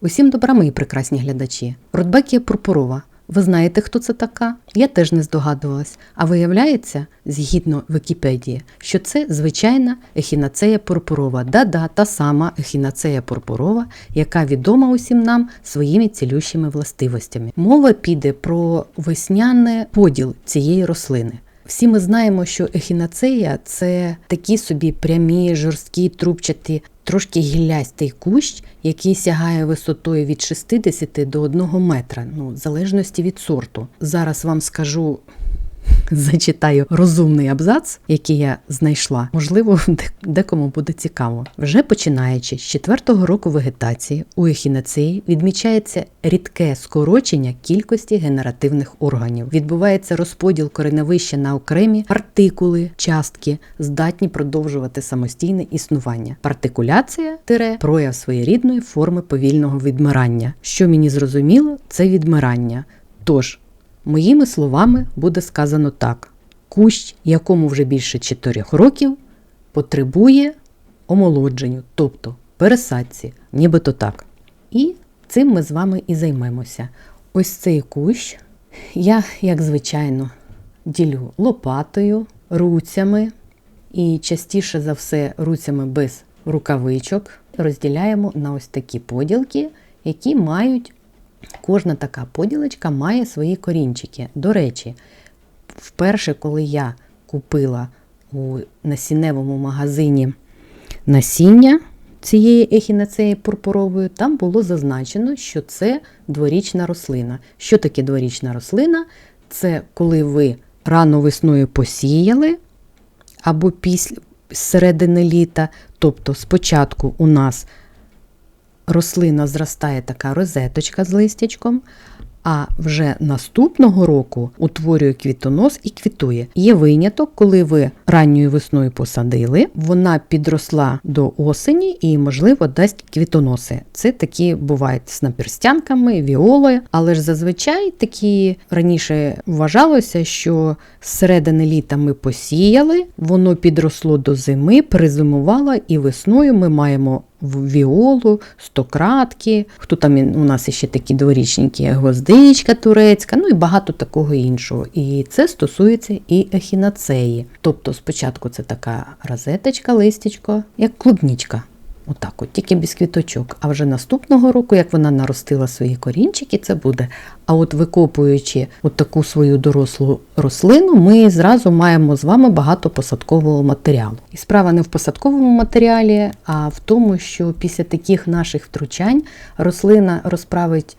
Усім добра, мої прекрасні глядачі. Рудбекія пурпурова. Ви знаєте, хто це така? Я теж не здогадувалась. А виявляється, згідно Вікіпедії, що це звичайна ехінацея пурпурова. Да-да, та сама ехінацея пурпурова, яка відома усім нам своїми цілющими властивостями. Мова піде про весняний поділ цієї рослини. Всі ми знаємо, що ехінацея це такі собі прямі, жорсткі, трубчаті, трошки гіллястий кущ, який сягає висотою від 60 до 1 метра, ну, в залежності від сорту. Зараз вам скажу. Зачитаю розумний абзац, який я знайшла. Можливо, декому буде цікаво. Вже починаючи з четвертого року вегетації у ехінацеї відмічається рідке скорочення кількості генеративних органів. Відбувається розподіл кореневища на окремі артикули, частки, здатні продовжувати самостійне існування. Партикуляція тире прояв своєрідної форми повільного відмирання. Що мені зрозуміло, це відмирання. Тож Моїми словами буде сказано так: кущ, якому вже більше 4 років, потребує омолодженню, тобто пересадці, нібито так. І цим ми з вами і займемося. Ось цей кущ я, як звичайно, ділю лопатою, руцями і частіше за все руцями без рукавичок. Розділяємо на ось такі поділки, які мають Кожна така поділочка має свої корінчики. До речі, вперше, коли я купила у насінневому магазині насіння цієї ехінацеї пурпурової, там було зазначено, що це дворічна рослина. Що таке дворічна рослина? Це коли ви рано весною посіяли або після середини літа, тобто спочатку у нас рослина зростає така розеточка з листячком, а вже наступного року утворює квітонос і квітує. Є виняток, коли ви ранньою весною посадили, вона підросла до осені і, можливо, дасть квітоноси. Це такі бувають з наперстянками, віолою, але ж зазвичай такі раніше вважалося, що з середини літа ми посіяли, воно підросло до зими, призимувало, і весною ми маємо віолу, стократки, хто там у нас ще такі дворічники, гвоздичка турецька, ну і багато такого іншого. І це стосується і ехінацеї. Тобто спочатку це така розеточка, листячко, як клубнічка. Отак, от, тільки без квіточок. А вже наступного року, як вона наростила свої корінчики, це буде. А от викопуючи от таку свою дорослу рослину, ми зразу маємо з вами багато посадкового матеріалу. І справа не в посадковому матеріалі, а в тому, що після таких наших втручань рослина розправить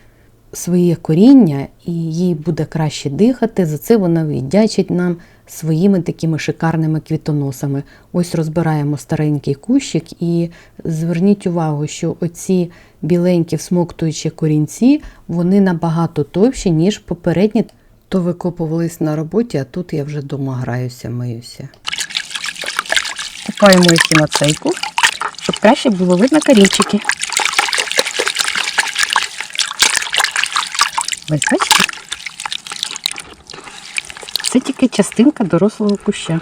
своє коріння і їй буде краще дихати. За це вона віддячить нам своїми такими шикарними квітоносами. Ось розбираємо старенький кущик і зверніть увагу, що оці біленькі всмоктуючі корінці, вони набагато товщі, ніж попередні. То викопувались на роботі, а тут я вже дома граюся, миюся. Купаємо їх на цейку, щоб краще було видно корінчики. Ось бачите? Це тільки частинка дорослого куща.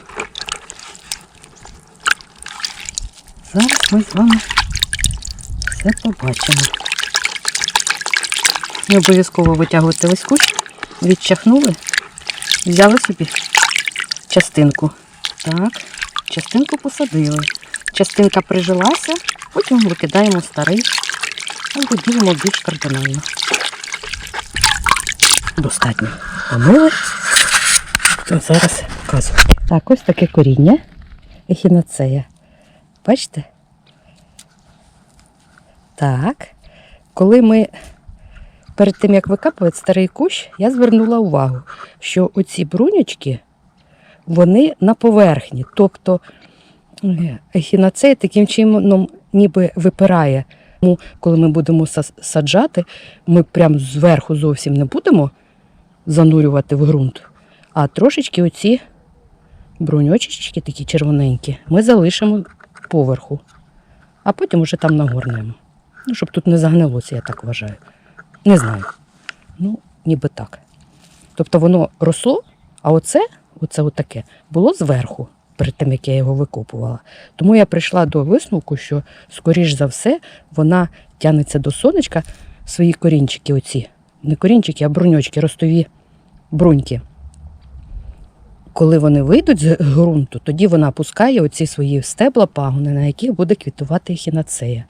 Зараз ми з вами все побачимо. Не обов'язково витягувати весь кущ, відчахнули, взяли собі частинку. Так, частинку посадили. Частинка прижилася, потім викидаємо старий, або ділимо більш кардинально. Достатньо. Помили. То зараз показую. Так, ось таке коріння. Ехінацея. Бачите? Так. Коли ми перед тим, як викапувати старий кущ, я звернула увагу, що оці брунючки, вони на поверхні. Тобто е, таким чином ніби випирає. Тому, коли ми будемо саджати, ми прям зверху зовсім не будемо занурювати в ґрунт, а трошечки оці бруньочечки, такі червоненькі, ми залишимо поверху, а потім уже там нагорнемо. Ну, щоб тут не загнилося, я так вважаю. Не знаю. Ну, ніби так. Тобто воно росло, а оце, оце отаке, було зверху, перед тим, як я його викопувала. Тому я прийшла до висновку, що, скоріш за все, вона тягнеться до сонечка свої корінчики, оці. Не корінчики, а бруньочки, ростові бруньки. Коли вони вийдуть з ґрунту, тоді вона пускає оці свої стебла пагони, на яких буде квітувати ехінацея.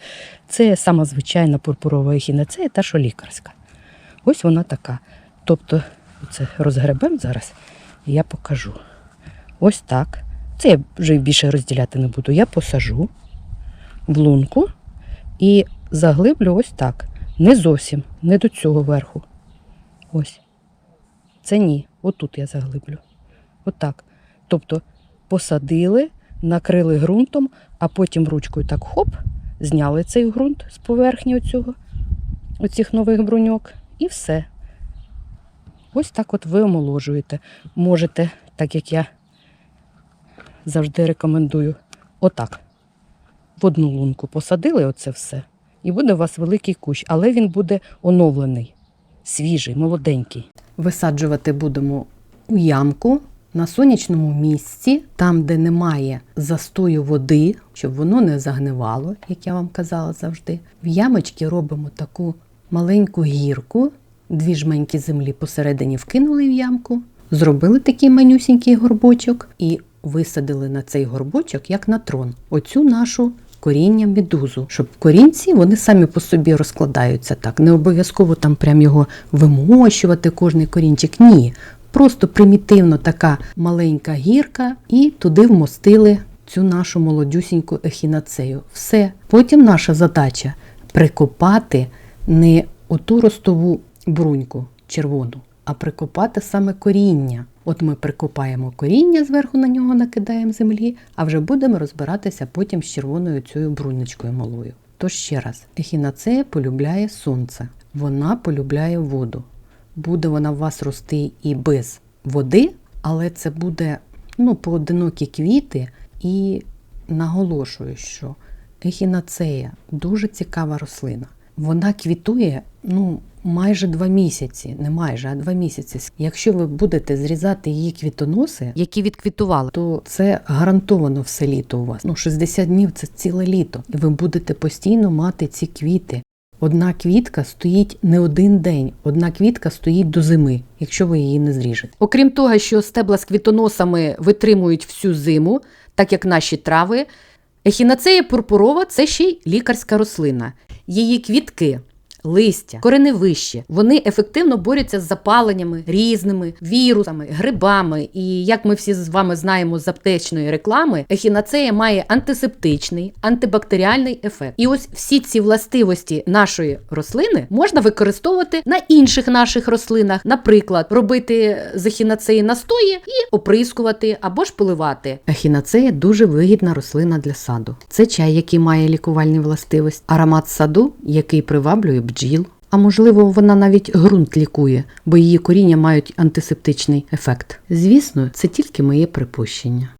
Це сама звичайна пурпурова ехінацея, та що лікарська. Ось вона така. Тобто, це розгребемо зараз, і я покажу. Ось так. Це я вже більше розділяти не буду. Я посажу в лунку і заглиблю ось так. Не зовсім, не до цього верху. Ось. Це ні. Отут я заглиблю. Отак. Тобто посадили, накрили ґрунтом, а потім ручкою так хоп, зняли цей ґрунт з поверхні оцього, оцих нових бруньок, і все. Ось так от ви омоложуєте. Можете, так як я завжди рекомендую, отак. В одну лунку посадили оце все, і буде у вас великий кущ, але він буде оновлений, свіжий, молоденький. Висаджувати будемо у ямку на сонячному місці, там, де немає застою води, щоб воно не загнивало, як я вам казала завжди. В ямочці робимо таку маленьку гірку, дві жменьки землі посередині вкинули в ямку, зробили такий манюсінький горбочок і висадили на цей горбочок, як на трон, оцю нашу коріння медузу, щоб корінці вони самі по собі розкладаються так. Не обов'язково там прям його вимощувати, кожний корінчик. Ні. Просто примітивно така маленька гірка, і туди вмостили цю нашу молодюсіньку ехінацею. Все. Потім наша задача прикопати не оту ростову бруньку червону, а прикопати саме коріння. От ми прикопаємо коріння, зверху на нього накидаємо землі, а вже будемо розбиратися потім з червоною цією брунечкою малою. Тож ще раз, ехінацея полюбляє сонце, вона полюбляє воду. Буде вона в вас рости і без води, але це буде ну, поодинокі квіти. І наголошую, що ехінацея дуже цікава рослина. Вона квітує ну, майже два місяці, не майже, а два місяці. Якщо ви будете зрізати її квітоноси, які відквітували, то це гарантовано все літо у вас. Ну, 60 днів це ціле літо. І ви будете постійно мати ці квіти. Одна квітка стоїть не один день, одна квітка стоїть до зими, якщо ви її не зріжете. Окрім того, що стебла з квітоносами витримують всю зиму, так як наші трави, ехінацея пурпурова це ще й лікарська рослина. Її квітки. Листя, кореневище, вони ефективно борються з запаленнями різними вірусами, грибами. І як ми всі з вами знаємо з аптечної реклами, ехінацея має антисептичний, антибактеріальний ефект. І ось всі ці властивості нашої рослини можна використовувати на інших наших рослинах, наприклад, робити з ехінацеї настої і оприскувати або ж поливати. Ехінацея дуже вигідна рослина для саду. Це чай, який має лікувальні властивості, аромат саду, який приваблює бджіл. А можливо, вона навіть ґрунт лікує, бо її коріння мають антисептичний ефект. Звісно, це тільки моє припущення.